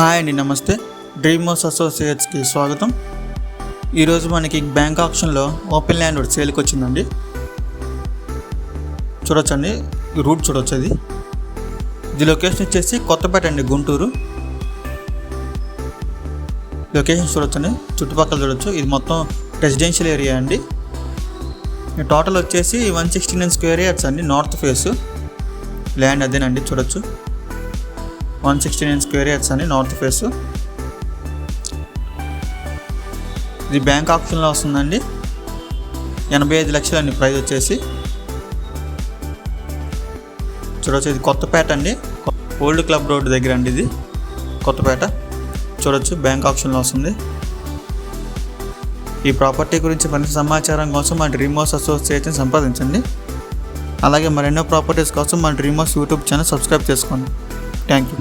Hi అండి నమస్తే. Dream అసోసియేట్స్కి స్వాగతం. ఈరోజు మనకి బ్యాంక్ ఆప్షన్లో ఓపెన్ ల్యాండ్ ఒకటి సేల్కి వచ్చిందండి. చూడొచ్చండి రూట్ చూడొచ్చు అది. ఇది లొకేషన్ వచ్చేసి కొత్తపేట అండి గుంటూరు. లొకేషన్ చూడొచ్చండి చుట్టుపక్కల చూడొచ్చు. ఇది మొత్తం రెసిడెన్షియల్ ఏరియా అండి. టోటల్ వచ్చేసి one sixty nine square yards అండి నార్త్ ఫేస్. ల్యాండ్ అదేనండి చూడొచ్చు. One sixty nine square yards అండి నార్త్ ఫేస్ ఇది బ్యాంక్ ఆప్షన్లో వస్తుందండి. ఎనభై ఐదు లక్షలు అండి ప్రైస్ వచ్చేసి. చూడొచ్చు ఇది కొత్తపేట అండి. ఓల్డ్ క్లబ్ రోడ్ దగ్గర అండి ఇది కొత్తపేట చూడొచ్చు బ్యాంక్ ఆప్షన్లో వస్తుంది. ఈ ప్రాపర్టీ గురించి మరింత సమాచారం కోసం మా డ్రీమ్ అసోసియేషన్ సంప్రదించండి. అలాగే మరెన్నో ప్రాపర్టీస్ కోసం మా డ్రీమోస్ యూట్యూబ్ ఛానల్ సబ్స్క్రైబ్ చేసుకోండి. Thank you